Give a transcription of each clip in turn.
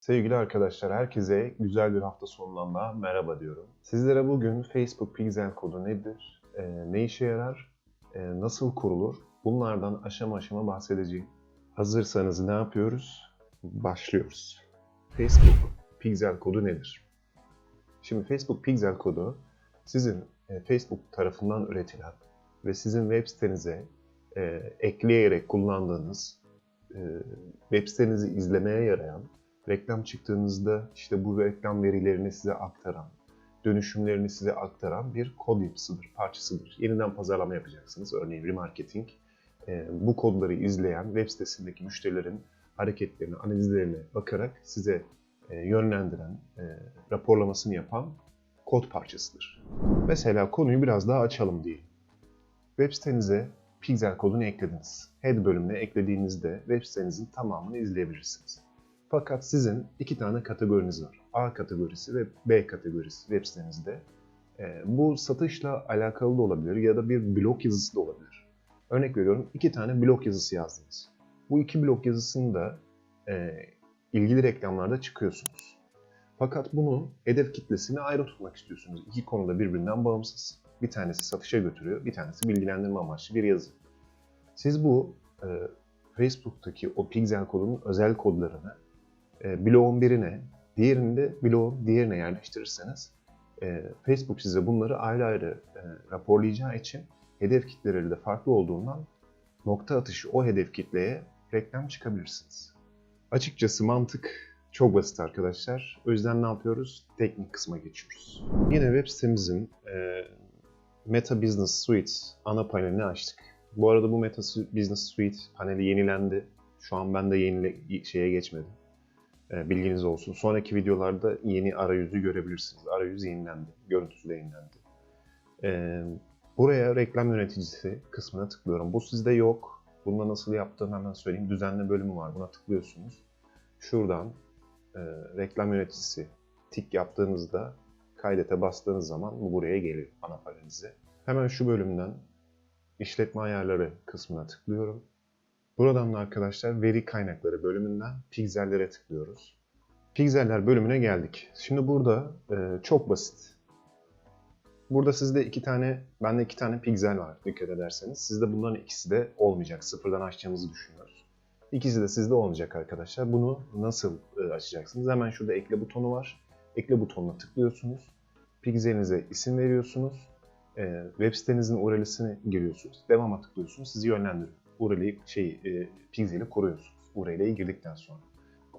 Sevgili arkadaşlar, herkese güzel bir hafta daha merhaba diyorum. Sizlere bugün Facebook Pixel kodu nedir, e, ne işe yarar, e, nasıl kurulur, bunlardan aşama aşama bahsedeceğim. Hazırsanız ne yapıyoruz? Başlıyoruz. Facebook Pixel kodu nedir? Şimdi Facebook Pixel kodu sizin e, Facebook tarafından üretilen ve sizin web sitenize e, ekleyerek kullandığınız e, web sitenizi izlemeye yarayan reklam çıktığınızda işte bu reklam verilerini size aktaran, dönüşümlerini size aktaran bir kod yapısıdır, parçasıdır. Yeniden pazarlama yapacaksınız. Örneğin remarketing. Ee, bu kodları izleyen web sitesindeki müşterilerin hareketlerine, analizlerine bakarak size e, yönlendiren, e, raporlamasını yapan kod parçasıdır. Mesela konuyu biraz daha açalım diyelim. Web sitenize Pixel kodunu eklediniz. Head bölümüne eklediğinizde web sitenizin tamamını izleyebilirsiniz. Fakat sizin iki tane kategoriniz var. A kategorisi ve B kategorisi web sitenizde. Ee, bu satışla alakalı da olabilir ya da bir blog yazısı da olabilir. Örnek veriyorum iki tane blog yazısı yazdınız. Bu iki blog yazısında e, ilgili reklamlarda çıkıyorsunuz. Fakat bunu hedef kitlesini ayrı tutmak istiyorsunuz. İki konuda birbirinden bağımsız. Bir tanesi satışa götürüyor, bir tanesi bilgilendirme amaçlı bir yazı. Siz bu e, Facebook'taki o pixel kodunun özel kodlarını e, bloğun birine, diğerini de bloğun diğerine yerleştirirseniz e, Facebook size bunları ayrı ayrı e, raporlayacağı için hedef kitleleri de farklı olduğundan nokta atışı o hedef kitleye reklam çıkabilirsiniz. Açıkçası mantık çok basit arkadaşlar. O yüzden ne yapıyoruz? Teknik kısma geçiyoruz. Yine web sitemizin e, Meta Business Suite ana panelini açtık. Bu arada bu Meta Business Suite paneli yenilendi. Şu an ben de yeni şeye geçmedim. E, bilginiz olsun. Sonraki videolarda yeni arayüzü görebilirsiniz. Arayüz yenilendi. Görüntüsü de yenilendi. E, buraya reklam yöneticisi kısmına tıklıyorum. Bu sizde yok. Bunda nasıl yaptığımı hemen söyleyeyim. Düzenle bölümü var. Buna tıklıyorsunuz. Şuradan e, reklam yöneticisi tik yaptığınızda kaydete bastığınız zaman bu buraya geliyor ana panelinize. Hemen şu bölümden işletme ayarları kısmına tıklıyorum. Buradan da arkadaşlar veri kaynakları bölümünden piksellere tıklıyoruz. Pikseller bölümüne geldik. Şimdi burada e, çok basit. Burada sizde iki tane, bende iki tane piksel var dikkat ederseniz. Sizde bunların ikisi de olmayacak. Sıfırdan açacağımızı düşünüyoruz. İkisi de sizde olmayacak arkadaşlar. Bunu nasıl e, açacaksınız? Hemen şurada ekle butonu var. Ekle butonuna tıklıyorsunuz. Pikselinize isim veriyorsunuz. E, web sitenizin URL'sini giriyorsunuz. Devama tıklıyorsunuz. Sizi yönlendiriyor. URL'i şey e, Pixel'i kuruyorsunuz. URL'ye girdikten sonra.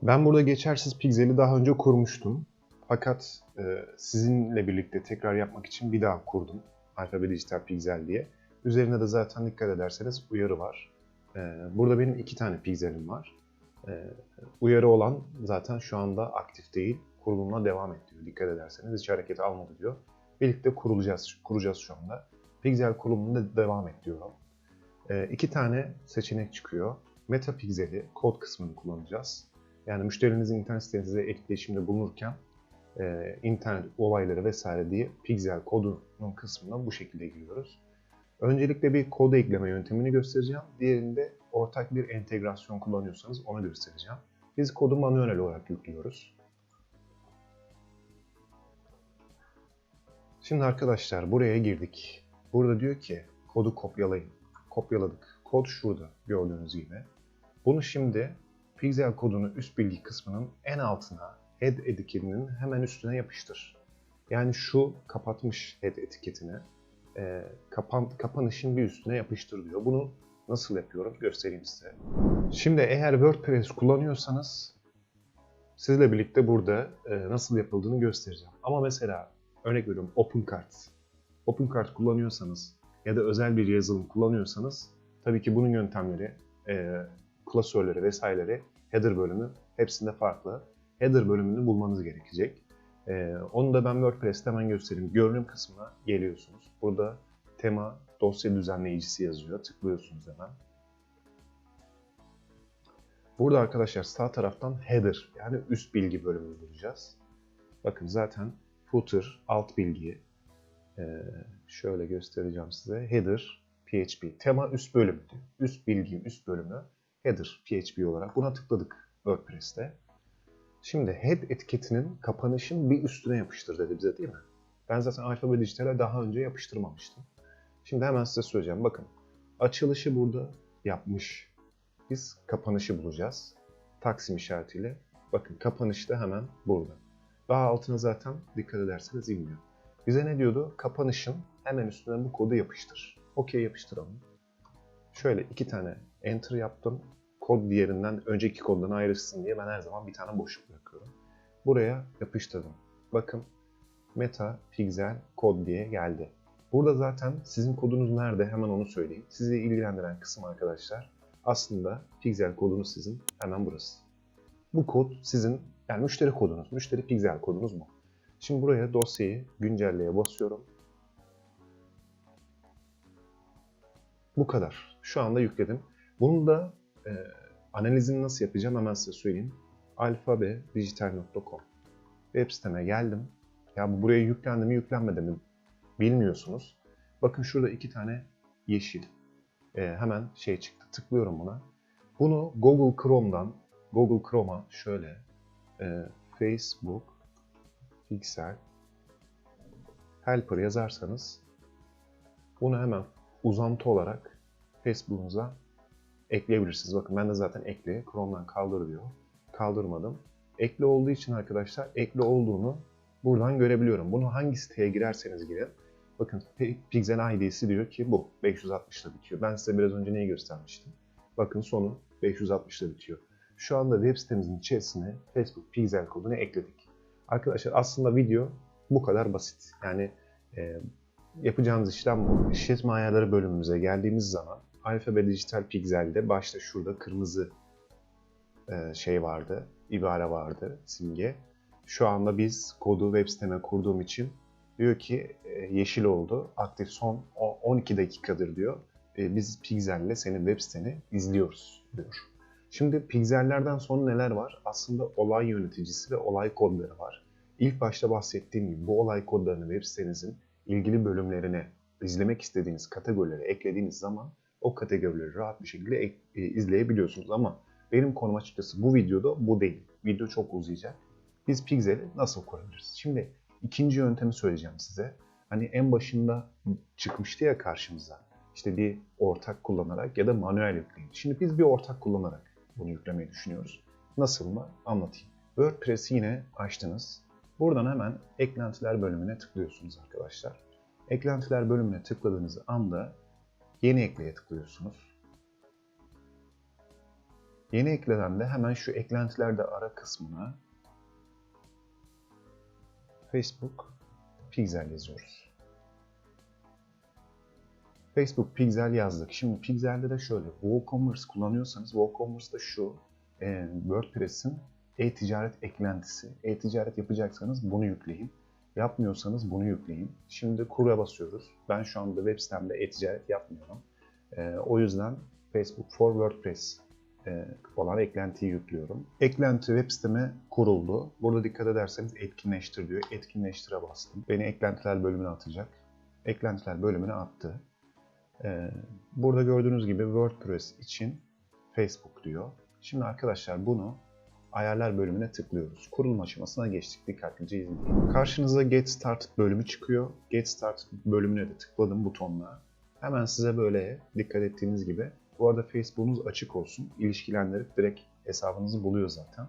Ben burada geçersiz Pixel'i daha önce kurmuştum. Fakat e, sizinle birlikte tekrar yapmak için bir daha kurdum. Alfabe Dijital Pixel diye. Üzerine de zaten dikkat ederseniz uyarı var. E, burada benim iki tane Pixel'im var. E, uyarı olan zaten şu anda aktif değil. Kurulumuna devam et diyor. Dikkat ederseniz hiç hareket almadı diyor. Birlikte kurulacağız, kuracağız şu anda. Pixel kurulumunda devam et diyorum. E, iki tane seçenek çıkıyor. Metapixel'i kod kısmını kullanacağız. Yani müşterinizin internet sitenize etkileşimde bulunurken e, internet olayları vesaire diye pixel kodunun kısmına bu şekilde giriyoruz. Öncelikle bir kod ekleme yöntemini göstereceğim. Diğerinde ortak bir entegrasyon kullanıyorsanız onu göstereceğim. Biz kodu manuel olarak yüklüyoruz. Şimdi arkadaşlar buraya girdik. Burada diyor ki kodu kopyalayın kopyaladık. Kod şurada gördüğünüz gibi. Bunu şimdi Pixel kodunu üst bilgi kısmının en altına head etiketinin hemen üstüne yapıştır. Yani şu kapatmış head etiketini e, kapan, kapanışın bir üstüne yapıştır diyor. Bunu nasıl yapıyorum göstereyim size. Şimdi eğer WordPress kullanıyorsanız sizle birlikte burada e, nasıl yapıldığını göstereceğim. Ama mesela örnek veriyorum OpenCart. OpenCart kullanıyorsanız ya da özel bir yazılım kullanıyorsanız tabii ki bunun yöntemleri, e, klasörleri vesaireleri, header bölümü hepsinde farklı. Header bölümünü bulmanız gerekecek. E, onu da ben WordPress'te hemen göstereyim. Görünüm kısmına geliyorsunuz. Burada tema dosya düzenleyicisi yazıyor. Tıklıyorsunuz hemen. Burada arkadaşlar sağ taraftan header yani üst bilgi bölümünü bulacağız. Bakın zaten footer, alt bilgi, ee, şöyle göstereceğim size. Header PHP. Tema üst bölümü. Üst bilgi üst bölümü. Header PHP olarak. Buna tıkladık WordPress'te. Şimdi head etiketinin kapanışın bir üstüne yapıştır dedi bize değil mi? Ben zaten alfabe dijitale daha önce yapıştırmamıştım. Şimdi hemen size söyleyeceğim. Bakın açılışı burada yapmış. Biz kapanışı bulacağız. Taksim işaretiyle. Bakın kapanış da hemen burada. Daha altına zaten dikkat ederseniz inmiyor. Bize ne diyordu? Kapanışın hemen üstüne bu kodu yapıştır. Okey yapıştıralım. Şöyle iki tane enter yaptım. Kod diğerinden önceki koddan ayrışsın diye ben her zaman bir tane boşluk bırakıyorum. Buraya yapıştırdım. Bakın meta pixel kod diye geldi. Burada zaten sizin kodunuz nerede hemen onu söyleyeyim. Sizi ilgilendiren kısım arkadaşlar aslında pixel kodunuz sizin hemen burası. Bu kod sizin yani müşteri kodunuz, müşteri pixel kodunuz bu. Şimdi buraya dosyayı güncelleye basıyorum. Bu kadar. Şu anda yükledim. Bunu da e, analizini nasıl yapacağım hemen size söyleyeyim. alfabedijital.com Web siteme geldim. Ya bu buraya yüklendi mi yüklenmedi mi bilmiyorsunuz. Bakın şurada iki tane yeşil. E, hemen şey çıktı. Tıklıyorum buna. Bunu Google Chrome'dan Google Chrome'a şöyle e, Facebook Pixel Helper yazarsanız bunu hemen uzantı olarak Facebook'unuza ekleyebilirsiniz. Bakın ben de zaten ekle. Chrome'dan kaldır diyor. Kaldırmadım. Ekli olduğu için arkadaşlar ekli olduğunu buradan görebiliyorum. Bunu hangi siteye girerseniz girin. Bakın Pixel ID'si diyor ki bu. 560 ile bitiyor. Ben size biraz önce neyi göstermiştim. Bakın sonu 560 ile bitiyor. Şu anda web sitemizin içerisine Facebook Pixel kodunu ekledik. Arkadaşlar aslında video bu kadar basit. Yani e, yapacağınız işlem bu. İşletme ayarları bölümümüze geldiğimiz zaman Alfabe Dijital Pixel'de başta şurada kırmızı e, şey vardı, ibare vardı, simge. Şu anda biz kodu web siteme kurduğum için diyor ki e, yeşil oldu, aktif son 12 dakikadır diyor. E, biz Pixel'le senin web siteni izliyoruz diyor. Şimdi Pixel'lerden sonra neler var? Aslında olay yöneticisi ve olay kodları var. İlk başta bahsettiğim gibi bu olay kodlarını web sitenizin ilgili bölümlerine izlemek istediğiniz kategorilere eklediğiniz zaman o kategorileri rahat bir şekilde e, izleyebiliyorsunuz. Ama benim konum açıkçası bu videoda bu değil. Video çok uzayacak. Biz Pixel'i nasıl kurabiliriz? Şimdi ikinci yöntemi söyleyeceğim size. Hani en başında çıkmıştı ya karşımıza. İşte bir ortak kullanarak ya da manuel yükleyin. Şimdi biz bir ortak kullanarak bunu yüklemeyi düşünüyoruz. Nasıl mı? Anlatayım. WordPress'i yine açtınız. Buradan hemen eklentiler bölümüne tıklıyorsunuz arkadaşlar. Eklentiler bölümüne tıkladığınız anda yeni ekleye tıklıyorsunuz. Yeni ekleden de hemen şu eklentilerde ara kısmına Facebook Pixel yazıyoruz. Facebook Pixel yazdık. Şimdi Pixel'de de şöyle WooCommerce kullanıyorsanız WooCommerce'da şu e, WordPress'in e-ticaret eklentisi. E-ticaret yapacaksanız bunu yükleyin. Yapmıyorsanız bunu yükleyin. Şimdi kur'a basıyoruz. Ben şu anda web sitemde e-ticaret yapmıyorum. E, o yüzden Facebook for WordPress e, olan eklentiyi yüklüyorum. Eklenti web siteme kuruldu. Burada dikkat ederseniz etkinleştir diyor. Etkinleştire bastım. Beni eklentiler bölümüne atacak. Eklentiler bölümüne attı. E, burada gördüğünüz gibi WordPress için Facebook diyor. Şimdi arkadaşlar bunu ayarlar bölümüne tıklıyoruz. Kurulum aşamasına geçtik. Dikkatlice izleyin. Karşınıza Get Started bölümü çıkıyor. Get Started bölümüne de tıkladım butonla. Hemen size böyle dikkat ettiğiniz gibi. Bu arada Facebook'unuz açık olsun. İlişkilendirip direkt hesabınızı buluyor zaten.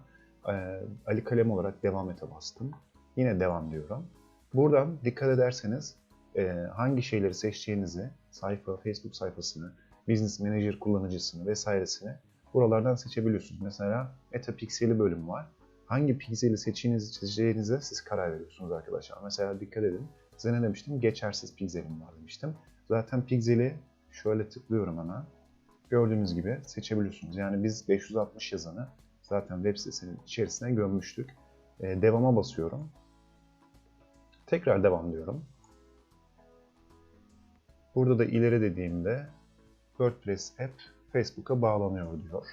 Ee, Ali Kalem olarak devam ete bastım. Yine devam diyorum. Buradan dikkat ederseniz e, hangi şeyleri seçeceğinizi, sayfa, Facebook sayfasını, Business Manager kullanıcısını vesairesini buralardan seçebiliyorsunuz. Mesela Metapixel'i bölüm var. Hangi pikseli seçeceğinizi, seçeceğinize siz karar veriyorsunuz arkadaşlar. Mesela dikkat edin. Size ne demiştim? Geçersiz pikselim var demiştim. Zaten pikseli şöyle tıklıyorum hemen. Gördüğünüz gibi seçebiliyorsunuz. Yani biz 560 yazanı zaten web sitesinin içerisine gömmüştük. Ee, devama basıyorum. Tekrar devam diyorum. Burada da ileri dediğimde WordPress app Facebook'a bağlanıyor diyor.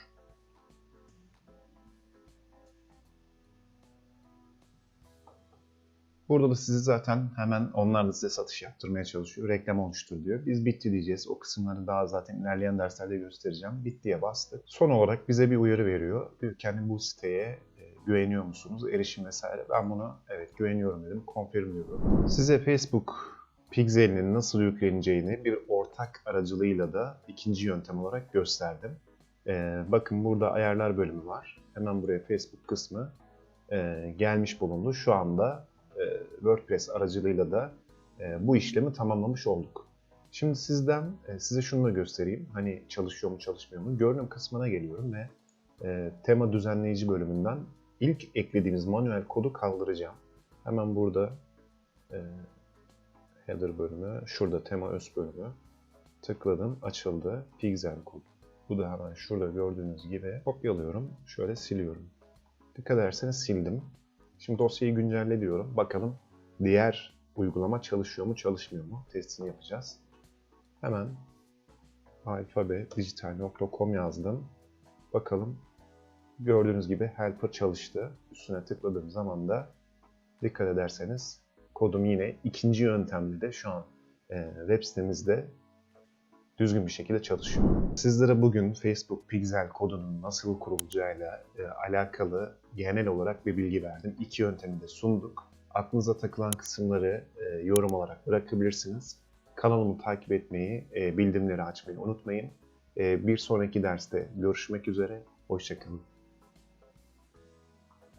Burada da sizi zaten hemen onlar da size satış yaptırmaya çalışıyor. Reklam oluştur diyor. Biz bitti diyeceğiz. O kısımları daha zaten ilerleyen derslerde göstereceğim. Bittiye bastık. Son olarak bize bir uyarı veriyor. Diyor hani bu siteye e, güveniyor musunuz? Erişim vesaire. Ben buna evet güveniyorum dedim. Confirm diyorum. Size Facebook Pixel'in nasıl yükleneceğini bir ortak aracılığıyla da ikinci yöntem olarak gösterdim. Ee, bakın burada ayarlar bölümü var. Hemen buraya Facebook kısmı e, gelmiş bulundu. Şu anda e, WordPress aracılığıyla da e, bu işlemi tamamlamış olduk. Şimdi sizden e, size şunu da göstereyim. Hani çalışıyor mu çalışmıyor mu? Görünüm kısmına geliyorum ve e, tema düzenleyici bölümünden ilk eklediğimiz manuel kodu kaldıracağım. Hemen burada e, header bölümü, şurada tema öz bölümü tıkladım, açıldı. Pixel kod. Bu da hemen şurada gördüğünüz gibi kopyalıyorum. Şöyle siliyorum. Dikkat ederseniz sildim. Şimdi dosyayı güncelle diyorum. Bakalım diğer uygulama çalışıyor mu çalışmıyor mu testini yapacağız. Hemen alfabedijital.com yazdım. Bakalım gördüğünüz gibi helper çalıştı. Üstüne tıkladığım zaman da dikkat ederseniz kodum yine ikinci yöntemle de şu an e, web sitemizde düzgün bir şekilde çalışıyor. Sizlere bugün Facebook Pixel kodunun nasıl kurulacağıyla e, alakalı genel olarak bir bilgi verdim. İki yöntemi de sunduk. Aklınıza takılan kısımları e, yorum olarak bırakabilirsiniz. Kanalımı takip etmeyi, e, bildirimleri açmayı unutmayın. E, bir sonraki derste görüşmek üzere. Hoşçakalın.